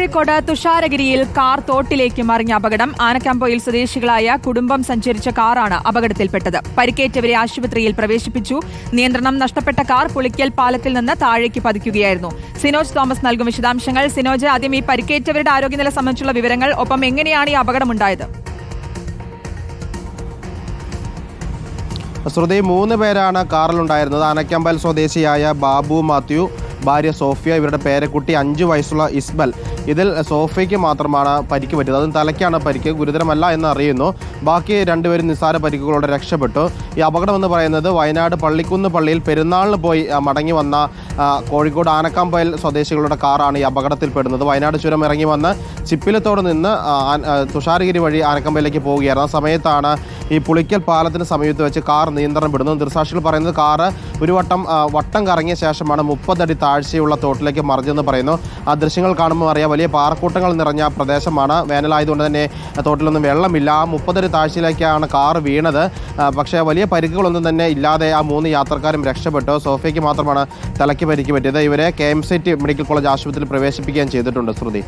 Kozhikode തുഷാരഗിരിയിൽ car തോട്ടിലേക്ക് മറിഞ്ഞ അപകടം. ആനക്കാമ്പോയിൽ സ്വദേശികളായ കുടുംബം സഞ്ചരിച്ച കാറാണ് അപകടത്തിൽപ്പെട്ടത്. പരിക്കേറ്റവരെ ആശുപത്രിയിൽ പ്രവേശിപ്പിച്ചു. നിയന്ത്രണം നഷ്ടപ്പെട്ട കാർ പുളിക്കൽ പാലത്തിൽ നിന്ന് താഴേക്ക് പതിക്കുകയായിരുന്നു. സിനോജ് തോമസ് നൽകും വിശദാംശങ്ങൾ. സിനോജ് ആദ്യം ഈ പരിക്കേറ്റവരുടെ ആരോഗ്യനില സംബന്ധിച്ചുള്ള വിവരങ്ങൾ. ഒപ്പം എങ്ങനെയാണ് ഈ അപകടമുണ്ടായത്? ശ്രുതി മൂന്ന് പേരാണ് കാറിലുണ്ടായിരുന്നത്. ആനക്കമ്പൽ സ്വദേശിയായ ബാബു മാത്യു ഭാര്യ സോഫിയ ഇവരുടെ പേരക്കുട്ടി അഞ്ച് വയസ്സുള്ള ഇസ്ബൽ ഇതിൽ സോഫയ്ക്ക് മാത്രമാണ് പരിക്ക് പറ്റിയത്. അതും തലയ്ക്കാണ് പരിക്ക് ഗുരുതരമല്ല എന്ന് അറിയുന്നു. ബാക്കി രണ്ടുപേരും നിസ്സാര പരിക്കുകളോടെ രക്ഷപ്പെട്ടു. ഈ അപകടം എന്ന് പറയുന്നത് വയനാട് പള്ളിക്കുന്ന് പള്ളിയിൽ പെരുന്നാളിന് പോയി മടങ്ങി വന്ന കോഴിക്കോട് ആനക്കാമ്പയൽ സ്വദേശികളുടെ കാറാണ് ഈ അപകടത്തിൽപ്പെടുന്നത് വയനാട് ചുരം ഇറങ്ങി വന്ന് ചിപ്പിലത്തോട് നിന്ന് തുഷാരഗിരി വഴി ആനക്കമ്പയിലേക്ക് പോവുകയായിരുന്നു. ആ സമയത്താണ് ഈ പുളിക്കൽ പാലത്തിന് സമീപത്ത് വെച്ച് കാർ നിയന്ത്രണം വിടുന്നത് ദൃസാക്ഷികൾ പറയുന്നത് കാറ് ഒരു വട്ടം വട്ടം കറങ്ങിയ ശേഷമാണ് മുപ്പതടി താഴ്ചയുള്ള തോട്ടിലേക്ക് മറിഞ്ഞെന്ന് പറയുന്നു. ആ ദൃശ്യങ്ങൾ കാണുമ്പോൾ അറിയാം വലിയ പാറക്കൂട്ടങ്ങൾ നിറഞ്ഞ പ്രദേശമാണ്. വേനലായതുകൊണ്ട് തന്നെ തോട്ടിലൊന്നും വെള്ളമില്ല. ആ മുപ്പതര താഴ്ചയിലേക്കാണ് കാർ വീണത്. പക്ഷേ വലിയ പരിക്കുകളൊന്നും തന്നെ ഇല്ലാതെ ആ മൂന്ന് യാത്രക്കാരും രക്ഷപ്പെട്ടു. സോഫിയയ്ക്ക് മാത്രമാണ് തലയ്ക്ക് പരിക്ക് പറ്റിയത്. ഇവരെ K M C T medical college ആശുപത്രിയിൽ പ്രവേശിപ്പിക്കുകയും ചെയ്തിട്ടുണ്ട് ശ്രുതി.